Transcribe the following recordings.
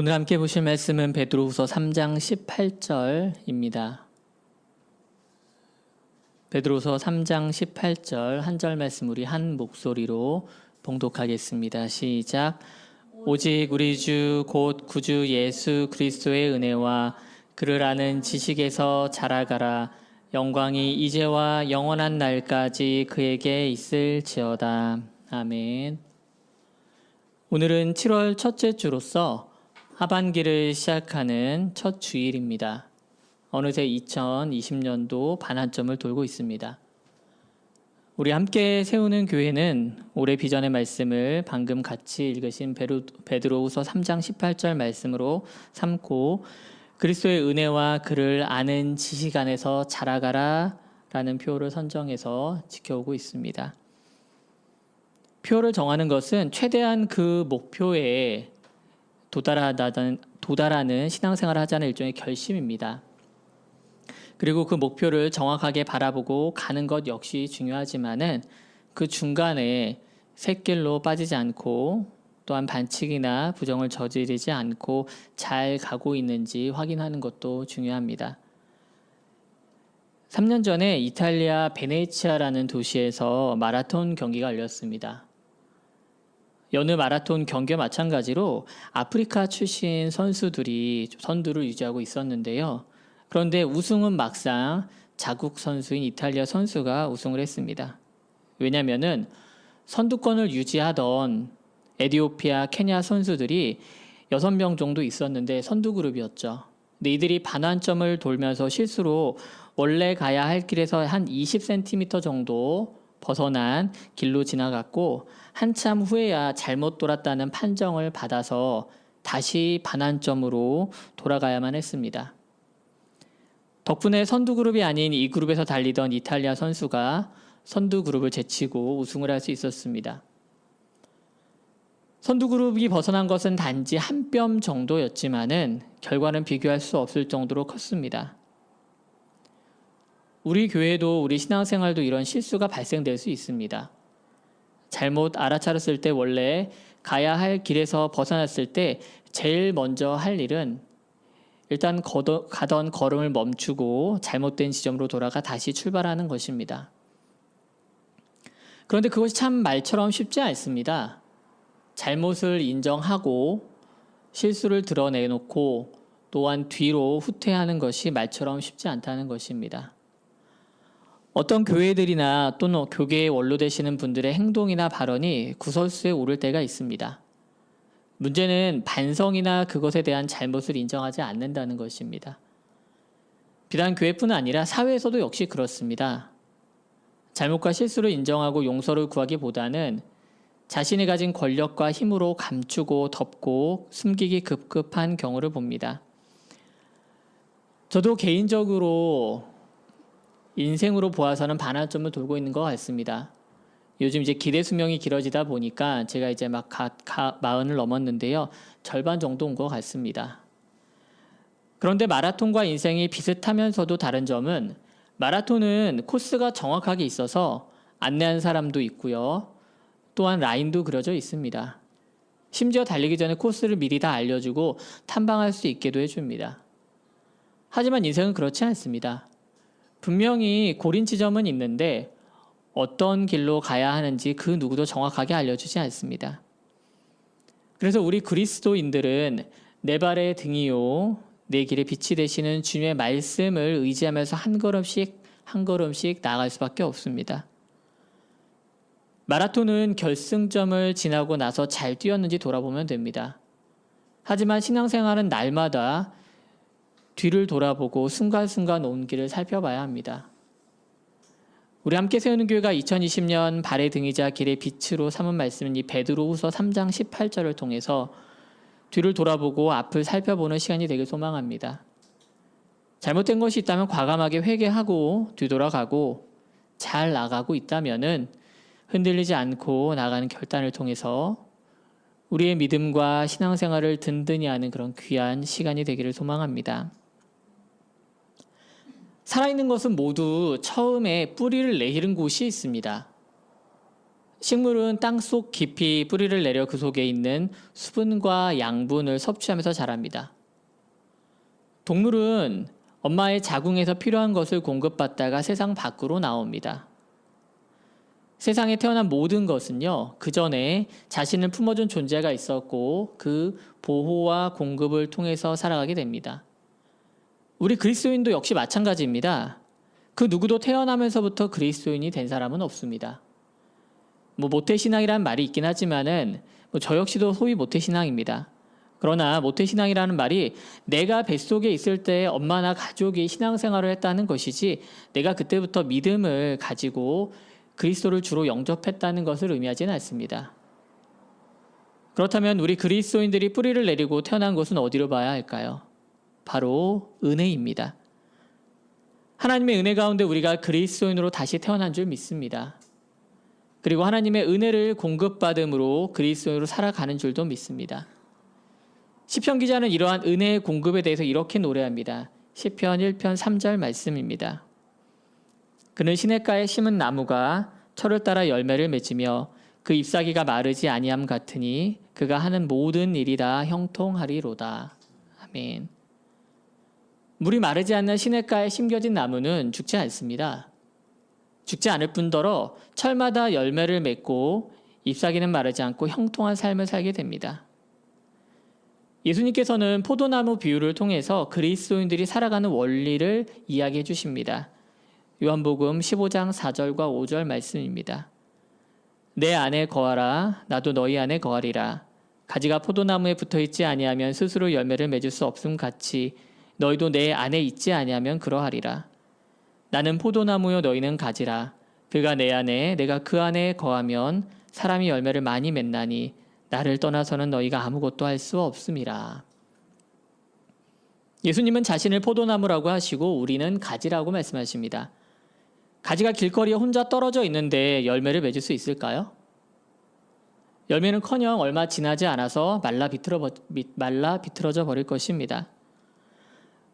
오늘 함께 보실 말씀은 베드로후서 3장 18절입니다. 베드로후서 3장 18절 한 절 말씀 우리 한 목소리로 봉독하겠습니다. 시작. 오직 우리 주 곧 구주 예수 그리스도의 은혜와 그를 아는 지식에서 자라가라. 영광이 이제와 영원한 날까지 그에게 있을지어다. 아멘. 오늘은 7월 첫째 주로서 하반기를 시작하는 첫 주일입니다. 어느새 2020년도 반환점을 돌고 있습니다. 우리 함께 세우는 교회는 올해 비전의 말씀을 방금 같이 읽으신 베드로후서 3장 18절 말씀으로 삼고 그리스도의 은혜와 그를 아는 지식 안에서 자라가라 라는 표를 선정해서 지켜오고 있습니다. 표를 정하는 것은 최대한 그 목표에 도달하다는 도달하는 신앙생활을 하자는 일종의 결심입니다. 그리고 그 목표를 정확하게 바라보고 가는 것 역시 중요하지만은 그 중간에 샛길로 빠지지 않고 또한 반칙이나 부정을 저지르지 않고 잘 가고 있는지 확인하는 것도 중요합니다. 3년 전에 이탈리아 베네치아라는 도시에서 마라톤 경기가 열렸습니다. 여느 마라톤 경기와 마찬가지로 아프리카 출신 선수들이 선두를 유지하고 있었는데요. 그런데 우승은 막상 자국 선수인 이탈리아 선수가 우승을 했습니다. 왜냐하면은 선두권을 유지하던 에디오피아, 케냐 선수들이 6명 정도 있었는데 선두 그룹이었죠. 근데 이들이 반환점을 돌면서 실수로 원래 가야 할 길에서 한 20cm 정도 벗어난 길로 지나갔고 한참 후에야 잘못 돌았다는 판정을 받아서 다시 반환점으로 돌아가야만 했습니다. 덕분에 선두 그룹이 아닌 이 그룹에서 달리던 이탈리아 선수가 선두 그룹을 제치고 우승을 할 수 있었습니다. 선두 그룹이 벗어난 것은 단지 한 뼘 정도였지만은 결과는 비교할 수 없을 정도로 컸습니다. 우리 교회도 우리 신앙생활도 이런 실수가 발생될 수 있습니다. 잘못 알아차렸을 때 원래 가야 할 길에서 벗어났을 때 제일 먼저 할 일은 일단 가던 걸음을 멈추고 잘못된 지점으로 돌아가 다시 출발하는 것입니다. 그런데 그것이 참 말처럼 쉽지 않습니다. 잘못을 인정하고 실수를 드러내놓고 또한 뒤로 후퇴하는 것이 말처럼 쉽지 않다는 것입니다. 어떤 교회들이나 또는 교계에 원로 되시는 분들의 행동이나 발언이 구설수에 오를 때가 있습니다. 문제는 반성이나 그것에 대한 잘못을 인정하지 않는다는 것입니다. 비단 교회뿐 아니라 사회에서도 역시 그렇습니다. 잘못과 실수를 인정하고 용서를 구하기보다는 자신이 가진 권력과 힘으로 감추고 덮고 숨기기 급급한 경우를 봅니다. 저도 개인적으로 인생으로 보아서는 반환점을 돌고 있는 것 같습니다. 요즘 이제 기대 수명이 길어지다 보니까 제가 이제 막 가, 가, 마흔을 넘었는데요. 절반 정도 온 것 같습니다. 그런데 마라톤과 인생이 비슷하면서도 다른 점은 마라톤은 코스가 정확하게 있어서 안내한 사람도 있고요. 또한 라인도 그려져 있습니다. 심지어 달리기 전에 코스를 미리 다 알려주고 탐방할 수 있게도 해줍니다. 하지만 인생은 그렇지 않습니다. 분명히 고린 지점은 있는데 어떤 길로 가야 하는지 그 누구도 정확하게 알려주지 않습니다. 그래서 우리 그리스도인들은 내 발의 등이요 내 길에 빛이 되시는 주님의 말씀을 의지하면서 한 걸음씩 한 걸음씩 나아갈 수밖에 없습니다. 마라톤은 결승점을 지나고 나서 잘 뛰었는지 돌아보면 됩니다. 하지만 신앙생활은 날마다 뒤를 돌아보고 순간순간 온 길을 살펴봐야 합니다. 우리 함께 세우는 교회가 2020년 발의 등이자 길의 빛으로 삼은 말씀은 이 베드로후서 3장 18절을 통해서 뒤를 돌아보고 앞을 살펴보는 시간이 되길 소망합니다. 잘못된 것이 있다면 과감하게 회개하고 뒤돌아가고 잘 나가고 있다면은 흔들리지 않고 나가는 결단을 통해서 우리의 믿음과 신앙생활을 든든히 하는 그런 귀한 시간이 되기를 소망합니다. 살아있는 것은 모두 처음에 뿌리를 내리는 곳이 있습니다. 식물은 땅 속 깊이 뿌리를 내려 그 속에 있는 수분과 양분을 섭취하면서 자랍니다. 동물은 엄마의 자궁에서 필요한 것을 공급받다가 세상 밖으로 나옵니다. 세상에 태어난 모든 것은요, 그 전에 자신을 품어준 존재가 있었고, 그 보호와 공급을 통해서 살아가게 됩니다. 우리 그리스도인도 역시 마찬가지입니다. 그 누구도 태어나면서부터 그리스도인이 된 사람은 없습니다. 뭐 모태신앙이라는 말이 있긴 하지만은 뭐 저 역시도 소위 모태신앙입니다. 그러나 모태신앙이라는 말이 내가 뱃속에 있을 때 엄마나 가족이 신앙생활을 했다는 것이지 내가 그때부터 믿음을 가지고 그리스도를 주로 영접했다는 것을 의미하지는 않습니다. 그렇다면 우리 그리스도인들이 뿌리를 내리고 태어난 곳은 어디로 봐야 할까요? 바로 은혜입니다. 하나님의 은혜 가운데 우리가 그리스도인으로 다시 태어난 줄 믿습니다. 그리고 하나님의 은혜를 공급받음으로 그리스도인으로 살아가는 줄도 믿습니다. 시편 기자는 이러한 은혜의 공급에 대해서 이렇게 노래합니다. 시편 1편 3절 말씀입니다. 그는 시냇가에 심은 나무가 철을 따라 열매를 맺으며 그 잎사귀가 마르지 아니함 같으니 그가 하는 모든 일이 다 형통하리로다. 아멘. 물이 마르지 않는 시냇가에 심겨진 나무는 죽지 않습니다. 죽지 않을 뿐더러 철마다 열매를 맺고 잎사귀는 마르지 않고 형통한 삶을 살게 됩니다. 예수님께서는 포도나무 비유를 통해서 그리스도인들이 살아가는 원리를 이야기해 주십니다. 요한복음 15장 4절과 5절 말씀입니다. 내 안에 거하라 나도 너희 안에 거하리라 가지가 포도나무에 붙어 있지 아니하면 스스로 열매를 맺을 수 없음 같이 너희도 내 안에 있지 아니하면 그러하리라 나는 포도나무요 너희는 가지라 그가 내 안에 내가 그 안에 거하면 사람이 열매를 많이 맺나니 나를 떠나서는 너희가 아무것도 할 수 없음이라. 예수님은 자신을 포도나무라고 하시고 우리는 가지라고 말씀하십니다. 가지가 길거리에 혼자 떨어져 있는데 열매를 맺을 수 있을까요? 열매는커녕 얼마 지나지 않아서 말라 비틀어 말라 비틀어져 버릴 것입니다.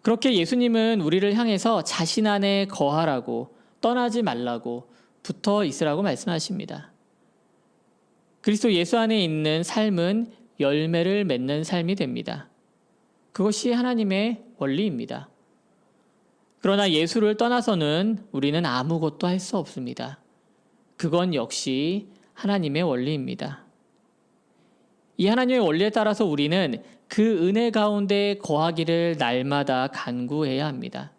그렇게 예수님은 우리를 향해서 자신 안에 거하라고 떠나지 말라고 붙어 있으라고 말씀하십니다. 그리스도 예수 안에 있는 삶은 열매를 맺는 삶이 됩니다. 그것이 하나님의 원리입니다. 그러나 예수를 떠나서는 우리는 아무것도 할 수 없습니다. 그건 역시 하나님의 원리입니다. 이 하나님의 원리에 따라서 우리는 그 은혜 가운데 거하기를 날마다 간구해야 합니다.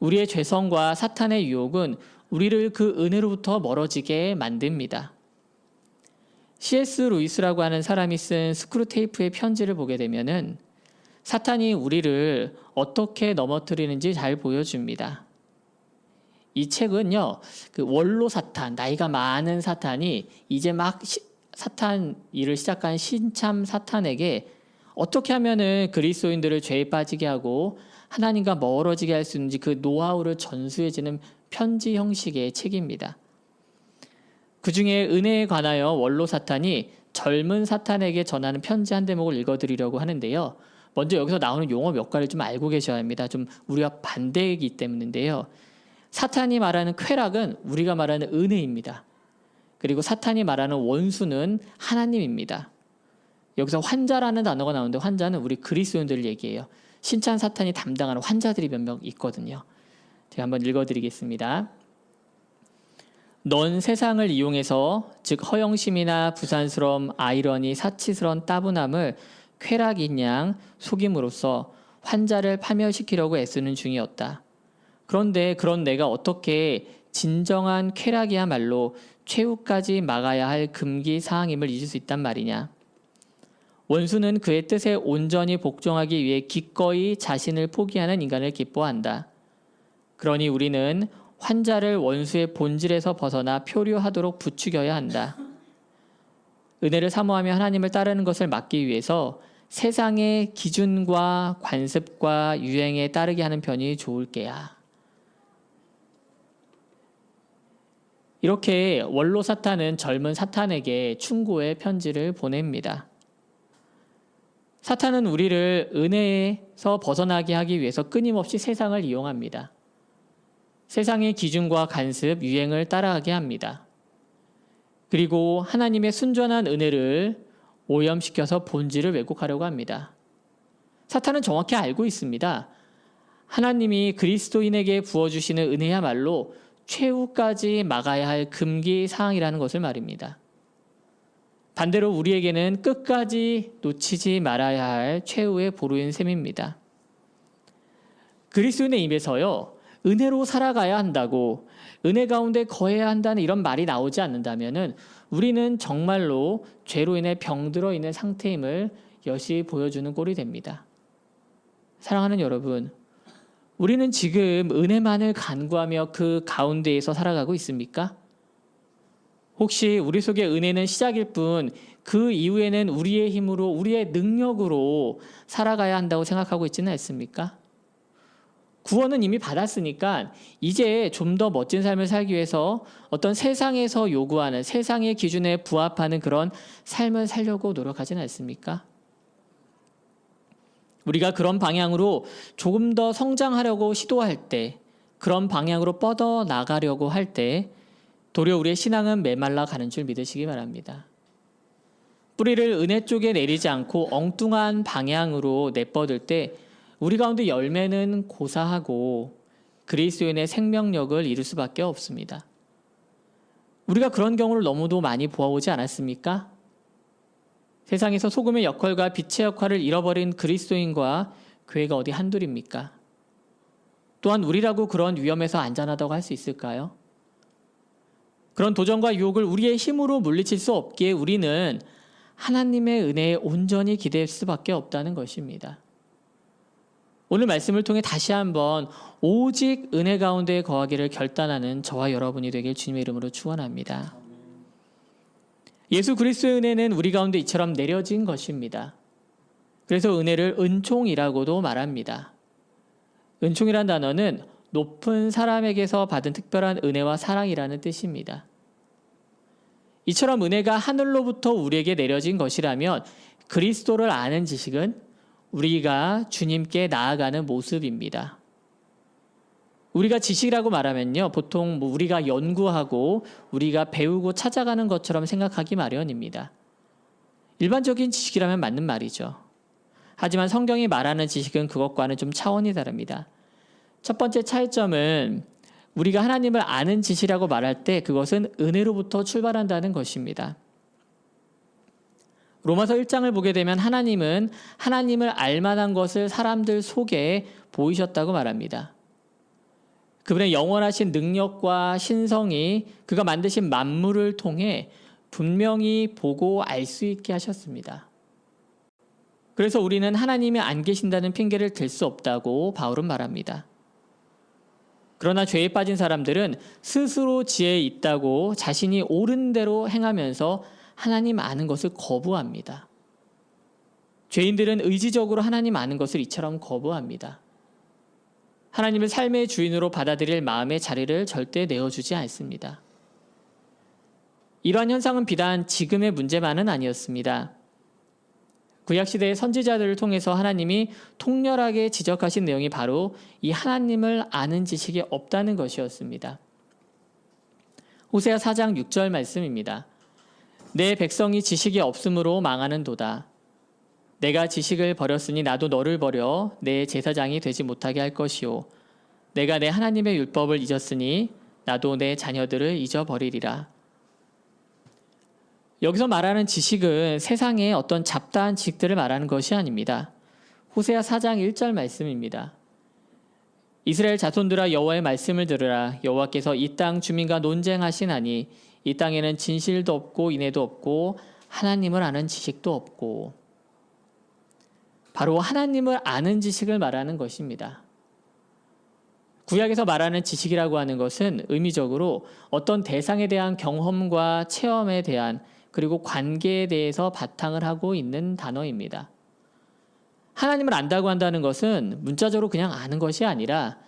우리의 죄성과 사탄의 유혹은 우리를 그 은혜로부터 멀어지게 만듭니다. C.S. 루이스라고 하는 사람이 쓴 스크루테이프의 편지를 보게 되면은 사탄이 우리를 어떻게 넘어뜨리는지 잘 보여줍니다. 이 책은요, 그 원로 사탄, 나이가 많은 사탄이 이제 막 시, 사탄 일을 시작한 신참 사탄에게 어떻게 하면은 그리스도인들을 죄에 빠지게 하고 하나님과 멀어지게 할 수 있는지 그 노하우를 전수해주는 편지 형식의 책입니다. 그 중에 은혜에 관하여 원로 사탄이 젊은 사탄에게 전하는 편지 한 대목을 읽어드리려고 하는데요. 먼저 여기서 나오는 용어 몇 가지를 좀 알고 계셔야 합니다. 좀 우리가 반대이기 때문인데요. 사탄이 말하는 쾌락은 우리가 말하는 은혜입니다. 그리고 사탄이 말하는 원수는 하나님입니다. 여기서 환자라는 단어가 나오는데 환자는 우리 그리스도인들을 얘기해요. 신찬 사탄이 담당하는 환자들이 몇 명 있거든요. 제가 한번 읽어드리겠습니다. 넌 세상을 이용해서 즉 허영심이나 부산스러움, 아이러니, 사치스러운 따분함을 쾌락인 양 속임으로써 환자를 파멸시키려고 애쓰는 중이었다. 그런데 그런 내가 어떻게 진정한 쾌락이야말로 최후까지 막아야 할 금기 사항임을 잊을 수 있단 말이냐. 원수는 그의 뜻에 온전히 복종하기 위해 기꺼이 자신을 포기하는 인간을 기뻐한다. 그러니 우리는 환자를 원수의 본질에서 벗어나 표류하도록 부추겨야 한다. 은혜를 사모하며 하나님을 따르는 것을 막기 위해서 세상의 기준과 관습과 유행에 따르게 하는 편이 좋을 게야. 이렇게 원로 사탄은 젊은 사탄에게 충고의 편지를 보냅니다. 사탄은 우리를 은혜에서 벗어나게 하기 위해서 끊임없이 세상을 이용합니다. 세상의 기준과 간습, 유행을 따라가게 합니다. 그리고 하나님의 순전한 은혜를 오염시켜서 본질을 왜곡하려고 합니다. 사탄은 정확히 알고 있습니다. 하나님이 그리스도인에게 부어주시는 은혜야말로 최후까지 막아야 할 금기 사항이라는 것을 말입니다. 반대로 우리에게는 끝까지 놓치지 말아야 할 최후의 보루인 셈입니다. 그리스도인의 입에서요, 은혜로 살아가야 한다고, 은혜 가운데 거해야 한다는 이런 말이 나오지 않는다면은 우리는 정말로 죄로 인해 병들어 있는 상태임을 여실히 보여주는 꼴이 됩니다. 사랑하는 여러분, 우리는 지금 은혜만을 간구하며 그 가운데에서 살아가고 있습니까? 혹시 우리 속의 은혜는 시작일 뿐 그 이후에는 우리의 힘으로 우리의 능력으로 살아가야 한다고 생각하고 있지는 않습니까? 구원은 이미 받았으니까 이제 좀 더 멋진 삶을 살기 위해서 어떤 세상에서 요구하는 세상의 기준에 부합하는 그런 삶을 살려고 노력하지는 않습니까? 우리가 그런 방향으로 조금 더 성장하려고 시도할 때, 그런 방향으로 뻗어 나가려고 할 때, 도리어 우리의 신앙은 메말라 가는 줄 믿으시기 바랍니다. 뿌리를 은혜 쪽에 내리지 않고 엉뚱한 방향으로 내뻗을 때, 우리 가운데 열매는 고사하고 그리스도인의 생명력을 이룰 수밖에 없습니다. 우리가 그런 경우를 너무도 많이 보아오지 않았습니까? 세상에서 소금의 역할과 빛의 역할을 잃어버린 그리스도인과 교회가 어디 한둘입니까? 또한 우리라고 그런 위험에서 안전하다고 할 수 있을까요? 그런 도전과 유혹을 우리의 힘으로 물리칠 수 없기에 우리는 하나님의 은혜에 온전히 기대할 수밖에 없다는 것입니다. 오늘 말씀을 통해 다시 한번 오직 은혜 가운데 거하기를 결단하는 저와 여러분이 되길 주님의 이름으로 축원합니다. 예수 그리스도의 은혜는 우리 가운데 이처럼 내려진 것입니다. 그래서 은혜를 은총이라고도 말합니다. 은총이란 단어는 높은 사람에게서 받은 특별한 은혜와 사랑이라는 뜻입니다. 이처럼 은혜가 하늘로부터 우리에게 내려진 것이라면 그리스도를 아는 지식은 우리가 주님께 나아가는 모습입니다. 우리가 지식이라고 말하면요. 보통 뭐 우리가 연구하고 우리가 배우고 찾아가는 것처럼 생각하기 마련입니다. 일반적인 지식이라면 맞는 말이죠. 하지만 성경이 말하는 지식은 그것과는 좀 차원이 다릅니다. 첫 번째 차이점은 우리가 하나님을 아는 지식이라고 말할 때 그것은 은혜로부터 출발한다는 것입니다. 로마서 1장을 보게 되면 하나님은 하나님을 알만한 것을 사람들 속에 보이셨다고 말합니다. 그분의 영원하신 능력과 신성이 그가 만드신 만물을 통해 분명히 보고 알 수 있게 하셨습니다. 그래서 우리는 하나님이 안 계신다는 핑계를 댈 수 없다고 바울은 말합니다. 그러나 죄에 빠진 사람들은 스스로 지혜 있다고 자신이 옳은 대로 행하면서 하나님 아는 것을 거부합니다. 죄인들은 의지적으로 하나님 아는 것을 이처럼 거부합니다. 하나님을 삶의 주인으로 받아들일 마음의 자리를 절대 내어주지 않습니다. 이러한 현상은 비단 지금의 문제만은 아니었습니다. 구약시대의 선지자들을 통해서 하나님이 통렬하게 지적하신 내용이 바로 이 하나님을 아는 지식이 없다는 것이었습니다. 호세아 4장 6절 말씀입니다. 내 백성이 지식이 없으므로 망하는 도다. 내가 지식을 버렸으니 나도 너를 버려 내 제사장이 되지 못하게 할 것이요. 내가 내 하나님의 율법을 잊었으니 나도 내 자녀들을 잊어버리리라. 여기서 말하는 지식은 세상의 어떤 잡다한 지식들을 말하는 것이 아닙니다. 호세아 4장 1절 말씀입니다. 이스라엘 자손들아 여호와의 말씀을 들으라 여호와께서 이 땅 주민과 논쟁하시나니 이 땅에는 진실도 없고 인애도 없고 하나님을 아는 지식도 없고 바로 하나님을 아는 지식을 말하는 것입니다. 구약에서 말하는 지식이라고 하는 것은 의미적으로 어떤 대상에 대한 경험과 체험에 대한 그리고 관계에 대해서 바탕을 하고 있는 단어입니다. 하나님을 안다고 한다는 것은 문자적으로 그냥 아는 것이 아니라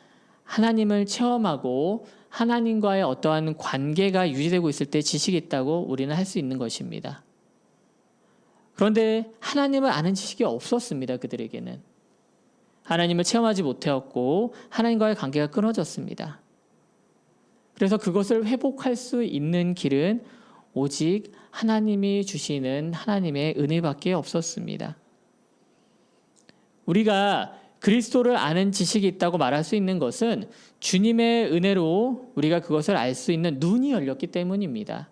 하나님을 체험하고 하나님과의 어떠한 관계가 유지되고 있을 때 지식이 있다고 우리는 할 수 있는 것입니다. 그런데 하나님을 아는 지식이 없었습니다. 그들에게는. 하나님을 체험하지 못하였고 하나님과의 관계가 끊어졌습니다. 그래서 그것을 회복할 수 있는 길은 오직 하나님이 주시는 하나님의 은혜밖에 없었습니다. 우리가 그리스도를 아는 지식이 있다고 말할 수 있는 것은 주님의 은혜로 우리가 그것을 알 수 있는 눈이 열렸기 때문입니다.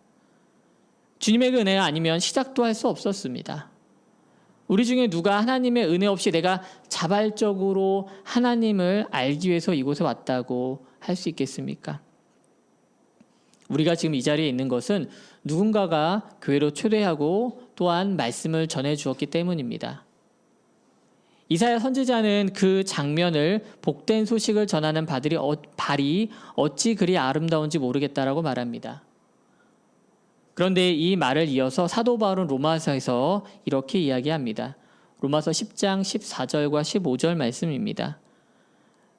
주님의 은혜가 아니면 시작도 할 수 없었습니다. 우리 중에 누가 하나님의 은혜 없이 내가 자발적으로 하나님을 알기 위해서 이곳에 왔다고 할 수 있겠습니까? 우리가 지금 이 자리에 있는 것은 누군가가 교회로 초대하고 또한 말씀을 전해 주었기 때문입니다. 이사야 선지자는 그 장면을 복된 소식을 전하는 바들이 어, 발이 어찌 그리 아름다운지 모르겠다라고 말합니다. 그런데 이 말을 이어서 사도 바울은 로마서에서 이렇게 이야기합니다. 로마서 10장 14절과 15절 말씀입니다.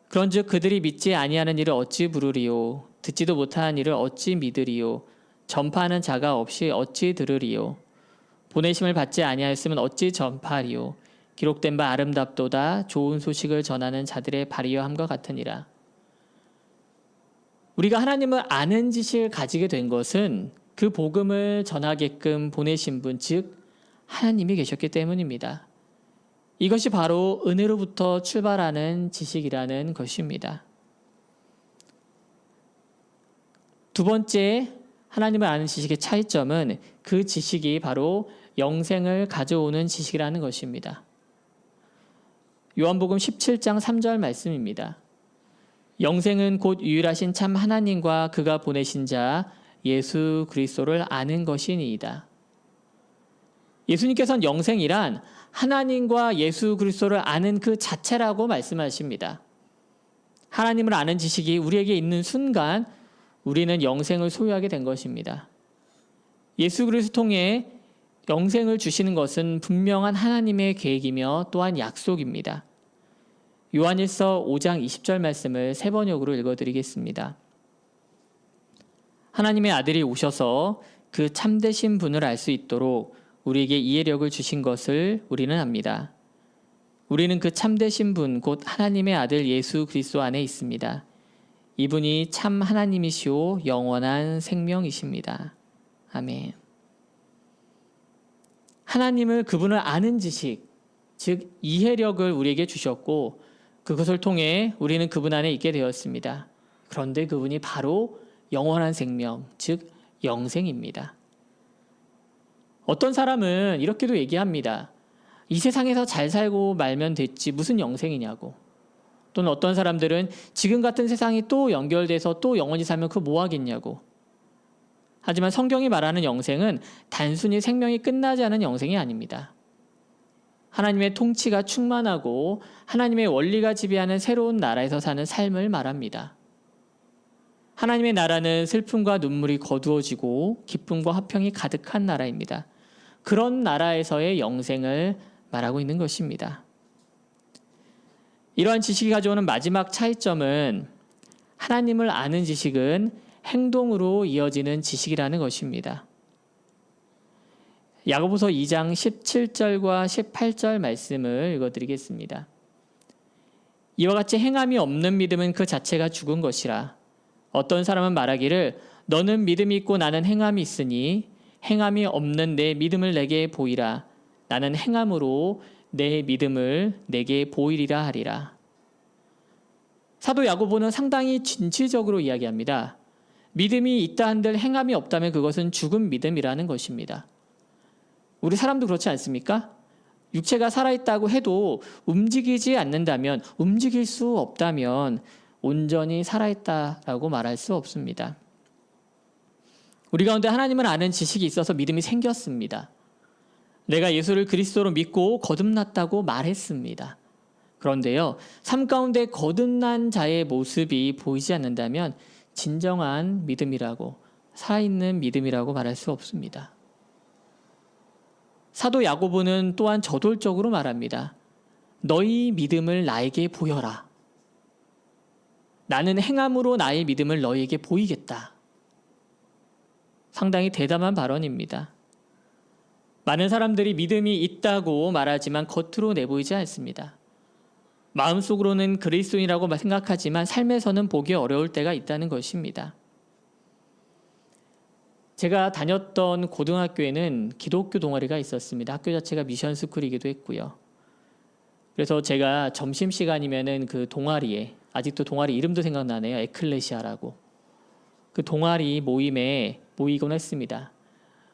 그런즉 그들이 믿지 아니하는 일을 어찌 부르리요? 듣지도 못하는 일을 어찌 믿으리요? 전파하는 자가 없이 어찌 들으리요? 보내심을 받지 아니하였으면 어찌 전파하리요? 기록된 바 아름답도다. 좋은 소식을 전하는 자들의 발이여 함과 같으니라. 우리가 하나님을 아는 지식을 가지게 된 것은 그 복음을 전하게끔 보내신 분, 즉 하나님이 계셨기 때문입니다. 이것이 바로 은혜로부터 출발하는 지식이라는 것입니다. 두 번째 하나님을 아는 지식의 차이점은 그 지식이 바로 영생을 가져오는 지식이라는 것입니다. 요한복음 17장 3절 말씀입니다. 영생은 곧 유일하신 참 하나님과 그가 보내신 자 예수 그리스도를 아는 것이니이다. 예수님께서는 영생이란 하나님과 예수 그리스도를 아는 그 자체라고 말씀하십니다. 하나님을 아는 지식이 우리에게 있는 순간 우리는 영생을 소유하게 된 것입니다. 예수 그리스도 통해 영생을 주시는 것은 분명한 하나님의 계획이며 또한 약속입니다. 요한일서 5장 20절 말씀을 세 번역으로 읽어드리겠습니다. 하나님의 아들이 오셔서 그 참되신 분을 알 수 있도록 우리에게 이해력을 주신 것을 우리는 압니다. 우리는 그 참되신 분, 곧 하나님의 아들 예수 그리스도 안에 있습니다. 이분이 참 하나님이시오 영원한 생명이십니다. 아멘. 하나님을 그분을 아는 지식, 즉 이해력을 우리에게 주셨고 그것을 통해 우리는 그분 안에 있게 되었습니다. 그런데 그분이 바로 영원한 생명, 즉 영생입니다. 어떤 사람은 이렇게도 얘기합니다. 이 세상에서 잘 살고 말면 됐지 무슨 영생이냐고. 또는 어떤 사람들은 지금 같은 세상이 또 연결돼서 또 영원히 살면 그 뭐 하겠냐고. 하지만 성경이 말하는 영생은 단순히 생명이 끝나지 않은 영생이 아닙니다. 하나님의 통치가 충만하고 하나님의 원리가 지배하는 새로운 나라에서 사는 삶을 말합니다. 하나님의 나라는 슬픔과 눈물이 거두어지고 기쁨과 화평이 가득한 나라입니다. 그런 나라에서의 영생을 말하고 있는 것입니다. 이러한 지식이 가져오는 마지막 차이점은 하나님을 아는 지식은 행동으로 이어지는 지식이라는 것입니다. 야고보서 2장 17절과 18절 말씀을 읽어드리겠습니다. 이와 같이 행함이 없는 믿음은 그 자체가 죽은 것이라. 어떤 사람은 말하기를 너는 믿음이 있고 나는 행함이 있으니 행함이 없는 내 믿음을 내게 보이라. 나는 행함으로 내 믿음을 내게 보이리라 하리라. 사도 야고보는 상당히 진취적으로 이야기합니다. 믿음이 있다 한들 행함이 없다면 그것은 죽은 믿음이라는 것입니다. 우리 사람도 그렇지 않습니까? 육체가 살아있다고 해도 움직이지 않는다면, 움직일 수 없다면 온전히 살아있다라고 말할 수 없습니다. 우리 가운데 하나님을 아는 지식이 있어서 믿음이 생겼습니다. 내가 예수를 그리스도로 믿고 거듭났다고 말했습니다. 그런데요, 삶 가운데 거듭난 자의 모습이 보이지 않는다면 진정한 믿음이라고, 살아있는 믿음이라고 말할 수 없습니다. 사도 야고보는 또한 저돌적으로 말합니다. 너희 믿음을 나에게 보여라. 나는 행함으로 나의 믿음을 너희에게 보이겠다. 상당히 대담한 발언입니다. 많은 사람들이 믿음이 있다고 말하지만 겉으로 내보이지 않습니다. 마음속으로는 그리스도인이라고 생각하지만 삶에서는 보기 어려울 때가 있다는 것입니다. 제가 다녔던 고등학교에는 기독교 동아리가 있었습니다. 학교 자체가 미션 스쿨이기도 했고요. 그래서 제가 점심 시간이면은 그 동아리에 아직도 동아리 이름도 생각나네요. 에클레시아라고. 그 동아리 모임에 모이곤 했습니다.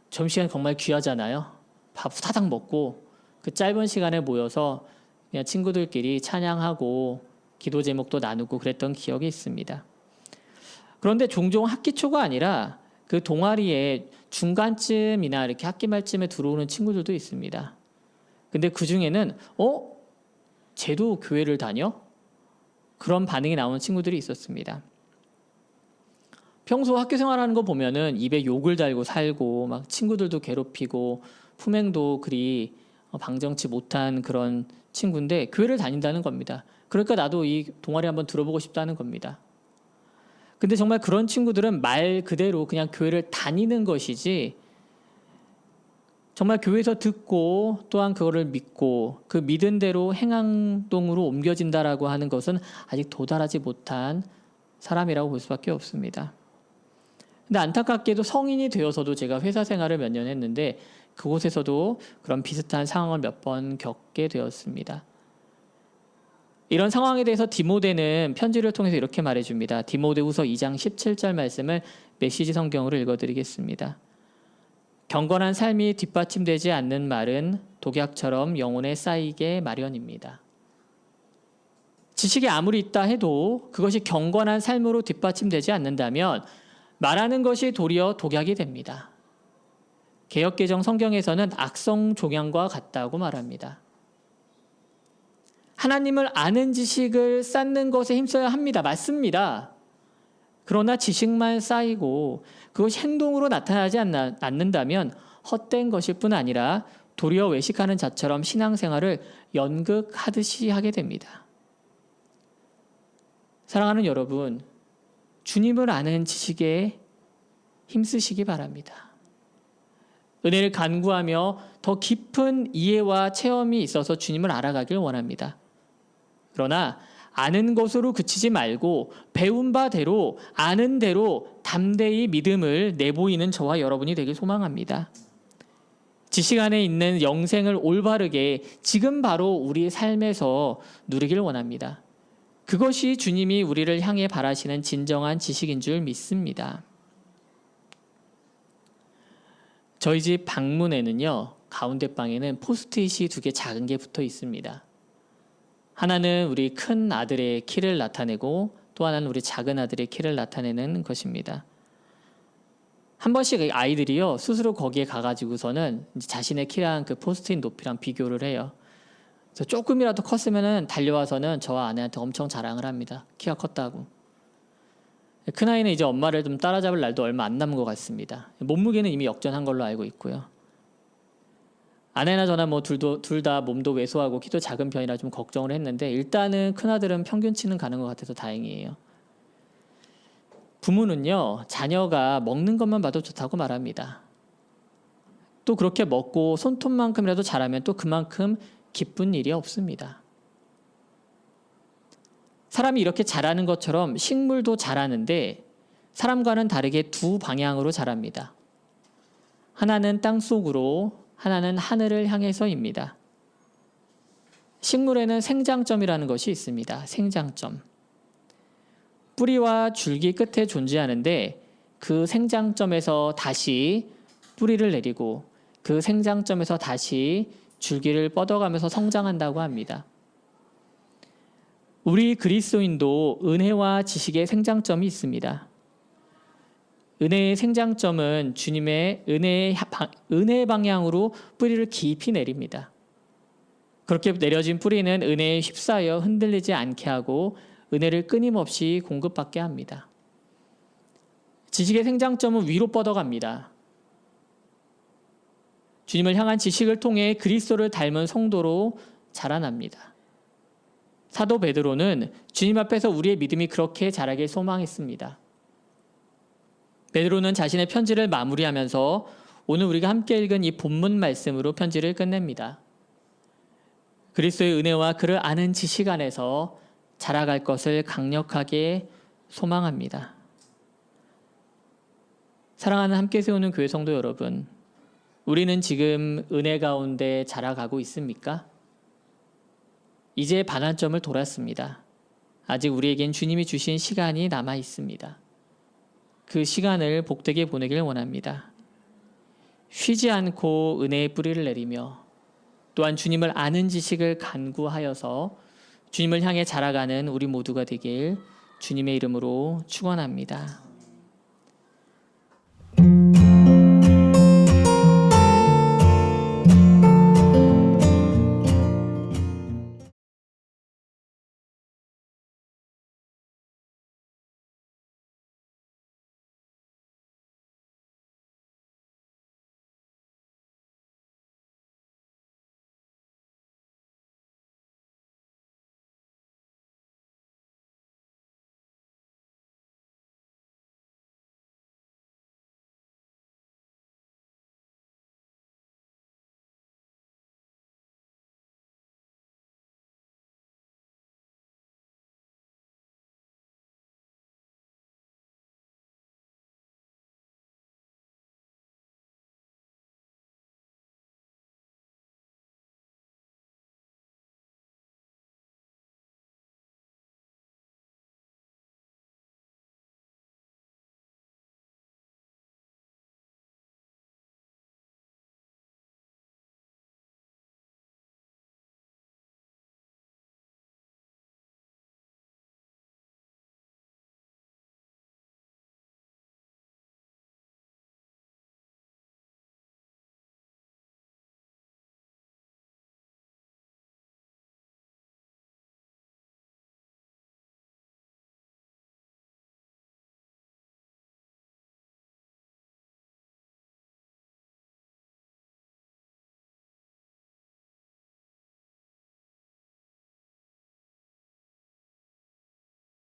점심시간 정말 귀하잖아요. 밥 사당 먹고 그 짧은 시간에 모여서 그냥 친구들끼리 찬양하고 기도 제목도 나누고 그랬던 기억이 있습니다. 그런데 종종 학기 초가 아니라 그 동아리에 중간쯤이나 이렇게 학기 말쯤에 들어오는 친구들도 있습니다. 근데 그 중에는 어? 쟤도 교회를 다녀? 그런 반응이 나오는 친구들이 있었습니다. 평소 학교 생활하는 거 보면은 입에 욕을 달고 살고 막 친구들도 괴롭히고 품행도 그리 어, 방정치 못한 그런 친구인데 교회를 다닌다는 겁니다. 그러니까 나도 이 동아리 한번 들어보고 싶다는 겁니다. 근데 정말 그런 친구들은 말 그대로 그냥 교회를 다니는 것이지 정말 교회에서 듣고 또한 그거를 믿고 그 믿은 대로 행동으로 옮겨진다라고 하는 것은 아직 도달하지 못한 사람이라고 볼 수밖에 없습니다. 근데 안타깝게도 성인이 되어서도 제가 회사 생활을 몇 년 했는데 그곳에서도 그런 비슷한 상황을 몇 번 겪게 되었습니다. 이런 상황에 대해서 디모데는 편지를 통해서 이렇게 말해줍니다. 디모데후서 2장 17절 말씀을 메시지 성경으로 읽어드리겠습니다. 경건한 삶이 뒷받침되지 않는 말은 독약처럼 영혼에 쌓이게 마련입니다. 지식이 아무리 있다 해도 그것이 경건한 삶으로 뒷받침되지 않는다면 말하는 것이 도리어 독약이 됩니다. 개혁개정 성경에서는 악성 종양과 같다고 말합니다. 하나님을 아는 지식을 쌓는 것에 힘써야 합니다. 맞습니다. 그러나 지식만 쌓이고 그것이 행동으로 나타나지 않나, 않는다면 헛된 것일 뿐 아니라 도리어 외식하는 자처럼 신앙생활을 연극하듯이 하게 됩니다. 사랑하는 여러분, 주님을 아는 지식에 힘쓰시기 바랍니다. 은혜를 간구하며 더 깊은 이해와 체험이 있어서 주님을 알아가길 원합니다. 그러나 아는 것으로 그치지 말고 배운 바대로 아는 대로 담대히 믿음을 내보이는 저와 여러분이 되길 소망합니다. 지식 안에 있는 영생을 올바르게 지금 바로 우리 삶에서 누리길 원합니다. 그것이 주님이 우리를 향해 바라시는 진정한 지식인 줄 믿습니다. 저희 집 방문에는요, 가운데 방에는 포스트잇이 두 개 작은 게 붙어 있습니다. 하나는 우리 큰 아들의 키를 나타내고 또 하나는 우리 작은 아들의 키를 나타내는 것입니다. 한 번씩 아이들이요 스스로 거기에 가가지고서는 자신의 키랑 그 포스트잇 높이랑 비교를 해요. 그래서 조금이라도 컸으면은 달려와서는 저와 아내한테 엄청 자랑을 합니다. 키가 컸다고. 큰 아이는 이제 엄마를 좀 따라잡을 날도 얼마 안 남은 것 같습니다. 몸무게는 이미 역전한 걸로 알고 있고요. 아내나 저나 뭐 둘도 둘 다 몸도 왜소하고 키도 작은 편이라 좀 걱정을 했는데 일단은 큰 아들은 평균치는 가는 것 같아서 다행이에요. 부모는요 자녀가 먹는 것만 봐도 좋다고 말합니다. 또 그렇게 먹고 손톱만큼이라도 자라면 또 그만큼 기쁜 일이 없습니다. 사람이 이렇게 자라는 것처럼 식물도 자라는데 사람과는 다르게 두 방향으로 자랍니다. 하나는 땅 속으로, 하나는 하늘을 향해서입니다. 식물에는 생장점이라는 것이 있습니다. 생장점. 뿌리와 줄기 끝에 존재하는데 그 생장점에서 다시 뿌리를 내리고 그 생장점에서 다시 줄기를 뻗어가면서 성장한다고 합니다. 우리 그리스도인도 은혜와 지식의 생장점이 있습니다. 은혜의 생장점은 주님의 은혜의, 은혜 방향으로 뿌리를 깊이 내립니다. 그렇게 내려진 뿌리는 은혜에 휩싸여 흔들리지 않게 하고 은혜를 끊임없이 공급받게 합니다. 지식의 생장점은 위로 뻗어갑니다. 주님을 향한 지식을 통해 그리스도를 닮은 성도로 자라납니다. 사도 베드로는 주님 앞에서 우리의 믿음이 그렇게 자라길 소망했습니다. 베드로는 자신의 편지를 마무리하면서 오늘 우리가 함께 읽은 이 본문 말씀으로 편지를 끝냅니다. 그리스도의 은혜와 그를 아는 지식 안에서 자라갈 것을 강력하게 소망합니다. 사랑하는 함께 세우는 교회 성도 여러분, 우리는 지금 은혜 가운데 자라가고 있습니까? 이제 반환점을 돌았습니다. 아직 우리에겐 주님이 주신 시간이 남아 있습니다. 그 시간을 복되게 보내길 원합니다. 쉬지 않고 은혜의 뿌리를 내리며 또한 주님을 아는 지식을 간구하여서 주님을 향해 자라가는 우리 모두가 되길 주님의 이름으로 축원합니다.